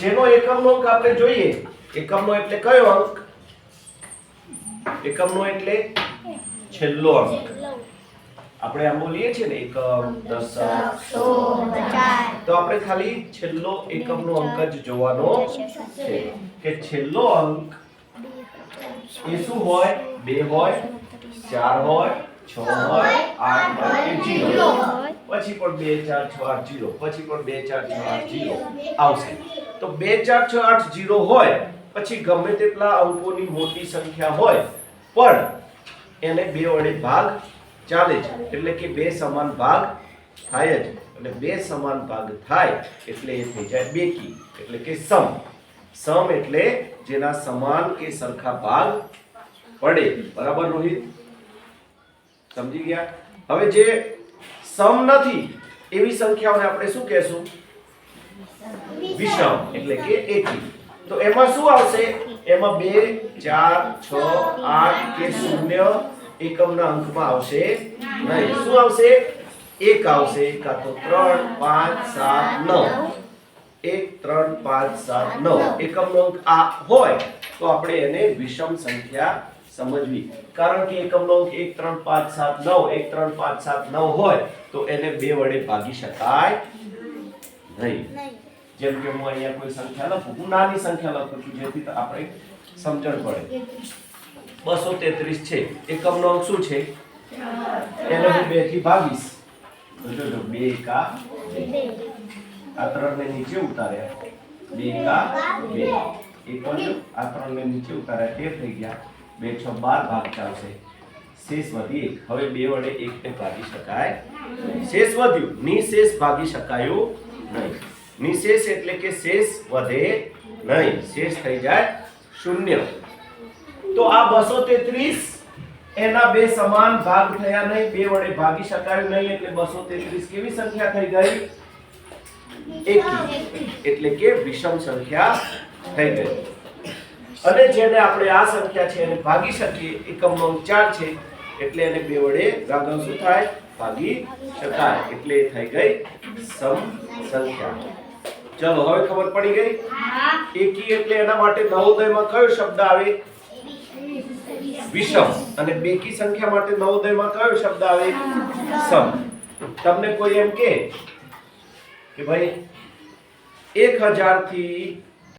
જેનો એકમનો અંક આપણે જોઈએ, એકમનો એટલે કયો અંક? એકમનો એટલે છેલ્લો અંક. આપણે આમ બોલીએ છીએ ને, એકમ, દશક તો આપણે ખાલી છેલ્લો એકમનો અંક જ જોવાનો છે કે છેલ્લો અંક એ શું હોય? બે હોય, ચાર હોય, છ હોય, આઠ હોય કે જીરો પછી પણ બે, ચાર, છ, આઠ, જીરો. પછી પણ બે, ચાર, છ, આઠ, જીરો. આવશે. તો બે, ચાર, છ, આઠ, જીરો હોય, પછી ગમે તેટલા અંકોની મોટી સંખ્યા હોય, પણ એને બે વડે ભાગ ચાલે છે. એટલે કે બે સમાન ભાગ થાય જ. અને બે સમાન ભાગ થાય એટલે એ થઈ જાય બેકી. એટલે કે સમ. સમ એટલે જેના સમાન કે સરખા ભાગ પડે. બરાબર રોહિત? સમજી ગયા? હવે જે સમ નથી, એવી સંખ્યાઓને આપણે શું કહેશું? વિષમ, એટલે કે એકી તો એમાં શું આવશે? એમાં બે, ચાર, છ, આઠ કે શૂન્ય એકમના અંકમાં આવશે નહીં. શું આવશે? એક આવશે, કાં તો ત્રણ, પાંચ, સાત, નવ. એક, ત્રણ, પાંચ, સાત, નવ. એકમનો અંક આ હોય, તો આપણે એને વિષમ સંખ્યા સમજવી કારણ કે એકમનો અંક એક ત્રણ પાંચ સાત નવ એક ત્રણ પાંચ સાત નવ હોય તો એને બે વડે ભાગી શકાય નહીં જેમ કે હું અહીંયા કોઈ સંખ્યા લખું હું નાની સંખ્યા લખું છું જેથી આપણે સમજણ પડે બસો તેત્રીસ છે એકમનો અંક શું છે એને હું બેથી ભાગીશ તો જોજો બે એકા બે. આ ત્રણ ને નીચે ઉતાર્યા. બે એકા બે. એક વધ્યો આ ત્રણ ને નીચે ઉતાર્યા. તેર થઈ ગયા. બે છ બાર ભાગ ચાલશે. શેષ વધી એક. હવે બે વડે એક ને ભાગી શકાય શેષ વધ્યું. નિશેષ ભાગી શકાયું નહીં. નિશેષ એટલે કે શેષ વધે નહીં. શેષ થઈ જાય શૂન્ય. તો આ બસો તેત્રીસ એના બે સમાન ભાગ થયા નહીં. બે વડે ભાગી શકાયું નહીં એટલે બસો તેત્રીસ કેવી સંખ્યા થઈ ગઈ? એકી. એટલે કે વિષમ સંખ્યા થઈ ગઈ. અને જેને આપણે આ સંખ્યા છે એને ભાગી શકીએ એકમનો ચાર છે એટલે એને બે વડે ભાગણ શું થાય? ભાગી શકાય. એટલે એ થઈ ગઈ સમ સંખ્યા ચલો હવે ખબર પડી ગઈ? એકી એટલે એના માટે નવોદયમાં કયો શબ્દ આવે? વિષમ. અને બેકી સંખ્યા માટે નવોદયમાં કયો શબ્દ આવે? સમ. તમને કોઈ એમ કે કે ભાઈ એક હજારથી